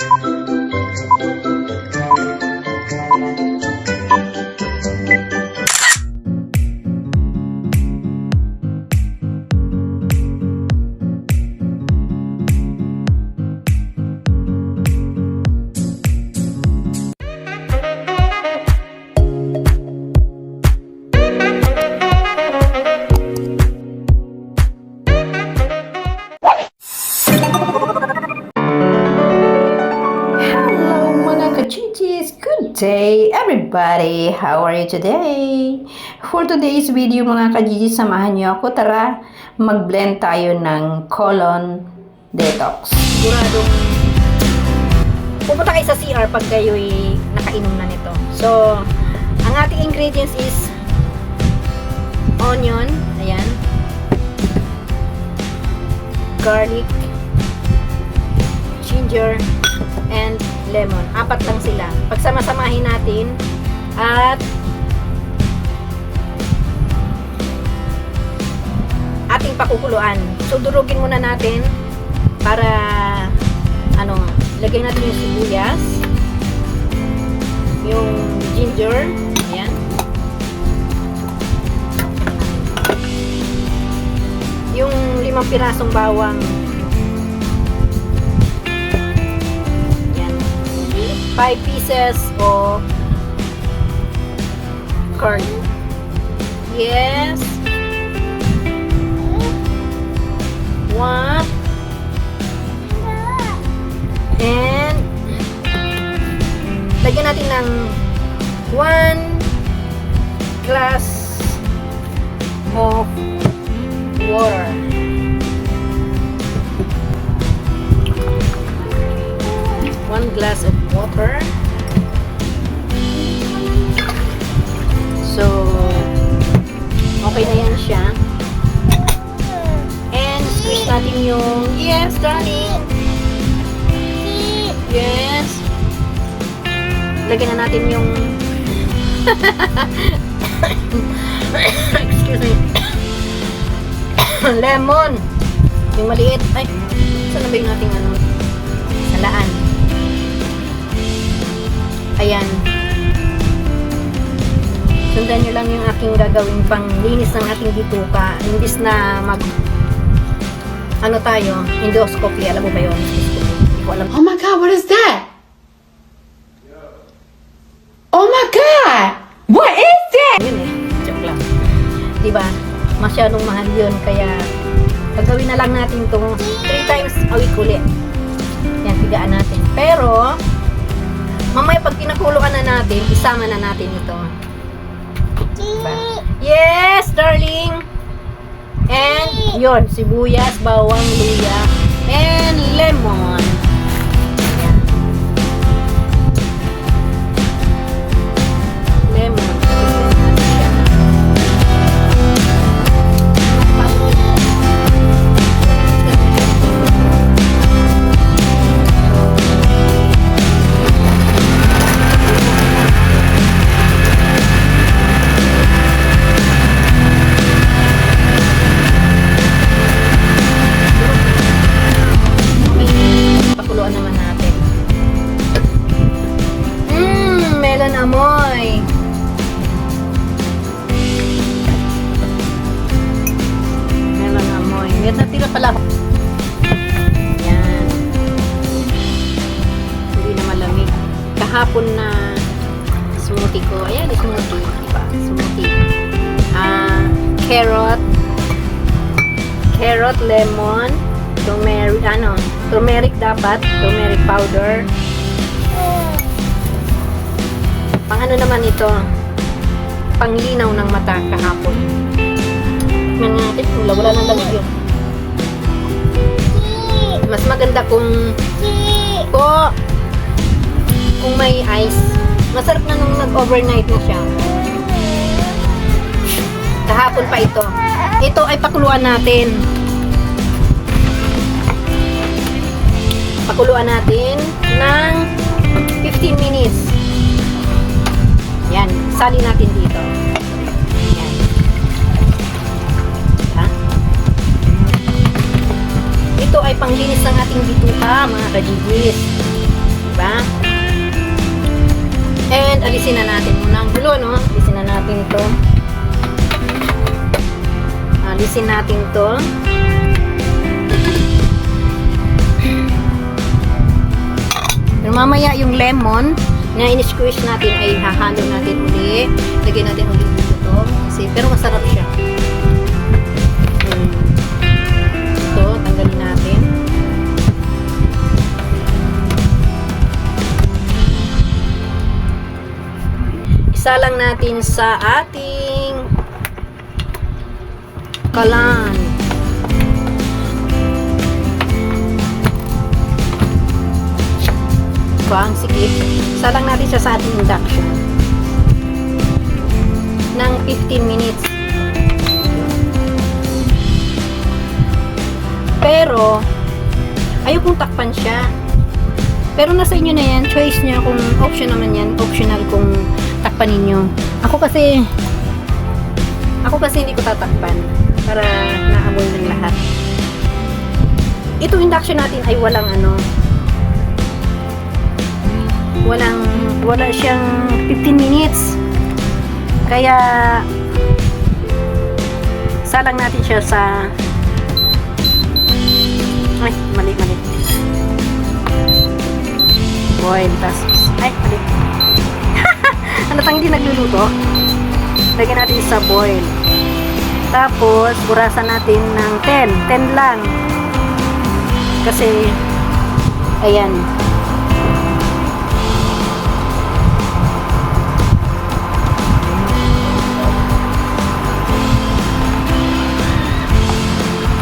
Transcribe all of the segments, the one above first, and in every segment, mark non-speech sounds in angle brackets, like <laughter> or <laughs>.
Thank you. Day everybody! How are you today? For today's video mga kachichis, samahan niyo ako. Tara, mag-blend tayo ng colon detox. siguradong pupunta kayo sa CR pag kayo'y nakainom na nito. So, ang ating ingredients is onion, ayan, garlic, ginger, and lemon. Apat lang sila. Pagsama-samahin natin at ating pakukuluan. So, durugin muna natin para ano, lagay natin yung sibuyas, yung ginger, ayan. Yung limang pirasong bawang. 5 pieces of corn. Yes. One. And lagyan natin ng 1 glass of water. One glass of water. So, okay na yan siya. And squeeze natin yung, yes, darling. Yes. Lagyan na natin yung <coughs> Excuse me. <coughs> Lemon. Yung maliit. Ay, saan na ba yung nating ano? Ayan. Sundan nyo lang yung aking gagawin pang linis ng ating bituka. Imbis na mag ano tayo, endoscopy. Alam mo ba yun? Hindi ko alam. Oh my god, what is that? Oh my god! What is that? Yun eh. Joke lang. Diba? Masyadong mahal yun. Kaya, gagawin na lang natin to 3 times a week ulit. Yan, tigaan natin. Pero, mamaya pag pinakuluan na natin, isama na natin ito. Diba? Yes, darling! And, yun, sibuyas, bawang, luya, and lemon. Carrot. Carrot, lemon, turmeric, ano, turmeric dapat, turmeric powder. Pang ano naman ito? Panglinaw ng mata kahapon. Tingnan natin kung wala nang lamig yun. Mas maganda kung po kung may ice. Masarap na nung nag-overnight na siya. Kahapon pa ito. Ito ay pakuluan natin. Pakuluan natin ng 15 minutes. Yan, sali natin dito. Yan. Ha? Ito ay panglinis ng ating bituka, mga kajigis. ba? And alisin na natin muna ang gulo, no? Alisin na natin to. Alisin natin to. Pero mamaya yung lemon na in-squeeze natin ay hahalo natin uli. Lagyan natin uli dito to. Kasi, pero masarap siya. Ito, tanggalin natin. Isa lang natin sa ating kalan. Ba, ang sikip. Isa lang natin siya sa ating induction. Ng 15 minutes. Pero, ayaw kong takpan siya. Pero nasa inyo na yan, choice niya kung option naman yan, optional kung takpan ninyo. Ako kasi, ako kasi hindi ko tatakpan para naamoy ng lahat. Ito induction natin ay walang ano, walang, wala siyang 15 minutes. Kaya, salang natin siya sa, ay, mali, mali. Boil, tas, ay, mali. <laughs> ano tang hindi nagluluto? Lagyan natin sa boil. Tapos, burasan natin ng 10. 10 lang. Kasi, ayan.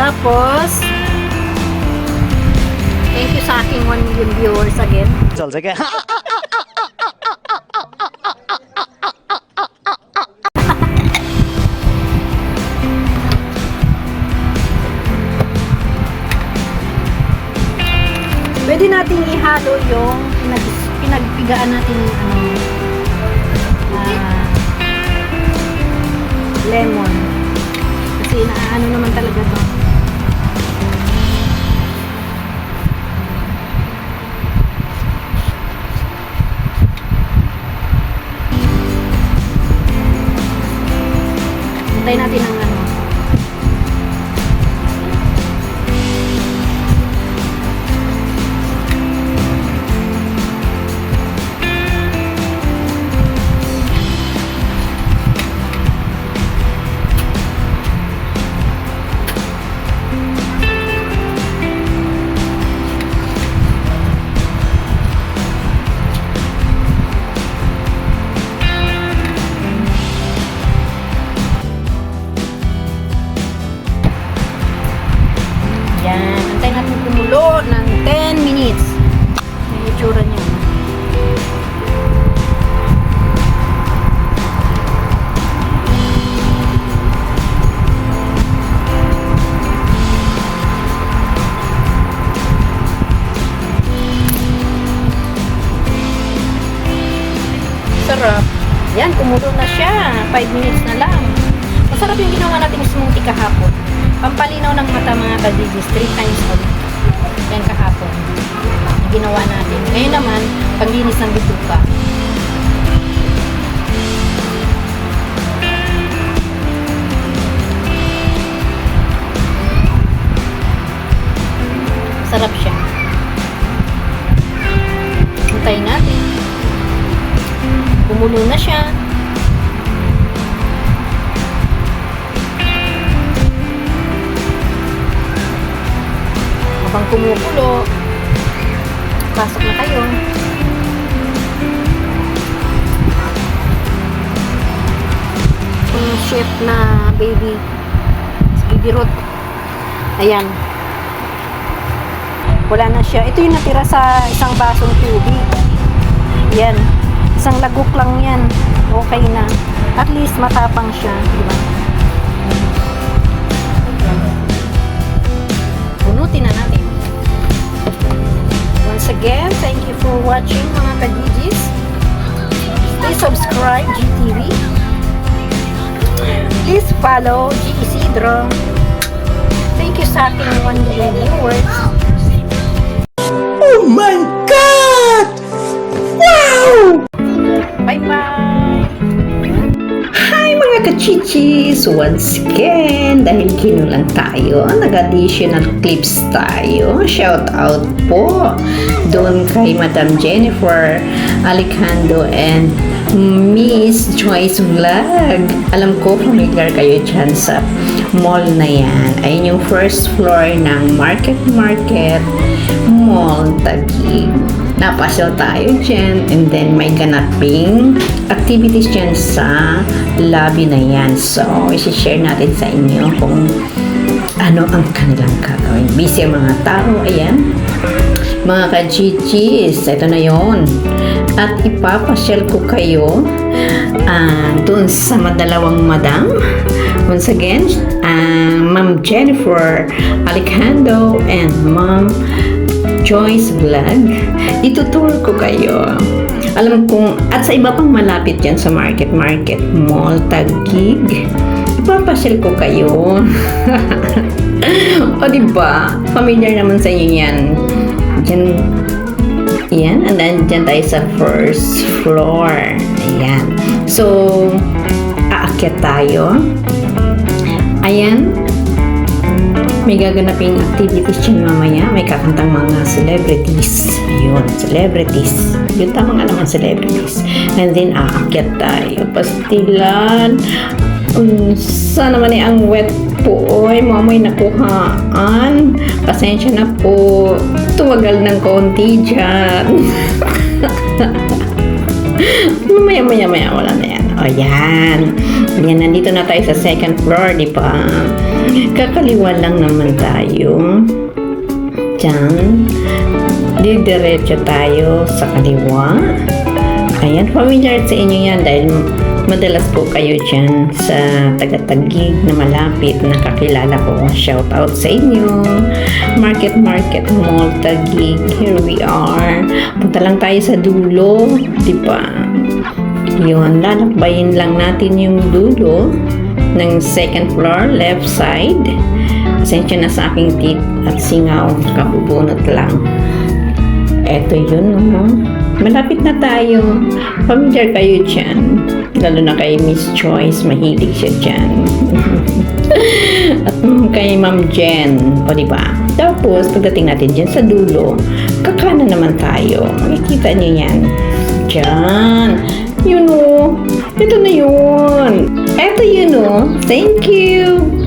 Tapos, thank you sa aking 1 million viewers again. It's all. <laughs> Pwede nating ihalo yung pinag, pinagpigaan natin yung ano, ah, lemon. Kasi inaano naman talaga to. Pampalinaw ng mata mga kadigis, 3 times a week. Yan kahapon. Ginawa natin. Ngayon naman, panglinis ng bituka. Sarap siya. Hintayin natin. Kumulo na siya. Kumukulo, pasok na kayo. Yung chef na baby, baby Ruth. Ayan. Wala na siya. Ito yung natira sa isang basong tubig. Yan. Isang lagok lang yan. Okay na. At least matapang siya. Di ba? Punutin na natin. Once again, thank you for watching mga ka-GGs. Please subscribe GTV. Please follow G Isidro. Thank you sa ating 1 million viewers. Oh my god! Once again dahil kinulang tayo. Nag-additional clips tayo. Shout out po doon kay Madam Jennifer Alicando and Miss Joyce Vlog. Alam ko familiar kayo dyan sa mall na yan. Ayun yung first floor ng Market Market Mall Taguig. Napasyal tayo dyan and then may ganaping activities dyan sa lobby na yan. So, isi-share natin sa inyo kung ano ang kanilang gagawin. Busy ang mga tao, ayan. Mga ka-GGs, ito na yon At ipapasyal ko kayo ah, doon sa madalawang madam. Once again, ah, Ma'am Jennifer Alejandro and Ma'am Joyce Vlog. Itutour ko kayo. Alam kong, at sa iba pang malapit dyan sa Market Market Mall, Taguig, ipapasyal ko kayo. <laughs> o diba, familiar naman sa inyo yan. Diyan, yan, and then dyan tayo sa first floor. Ayan. So, aakyat tayo. Ayan, may gaganaping activities dyan mamaya. May kakantang mga celebrities. Ayun, celebrities. Yun tama nga naman celebrities. And then, aakyat tayo. Pastilan. Unsa naman eh ang wet po. Oy, mamoy nakuhaan. Pasensya na po. Tuwagal ng konti dyan. <laughs> Mamaya, maya, maya, wala na yan. O, yan. Yan, nandito na tayo sa second floor, di ba? Kakaliwa lang naman tayo. Diyan. Didiretso tayo sa kaliwa. Ayan, familiar sa inyo yan dahil madalas po kayo dyan sa tagatagig na malapit na kakilala ko. Shout out sa inyo. Market Market Mall Tagig. Here we are. Punta lang tayo sa dulo. Di ba? Yun, lalakbayin lang natin yung dulo ng second floor, left side. Pasensya na sa aking teeth at singaw, kabubunot lang. Eto yun, no? Malapit na tayo. Familiar kayo dyan. Lalo na kay Miss Choice, mahilig siya dyan. <laughs> At mm, kay Ma'am Jen, o diba? Tapos, pagdating natin dyan sa dulo, kakana naman tayo. Makikita niyo yan. Diyan. Yun o. Ito na yun. Ito yun o. Thank you.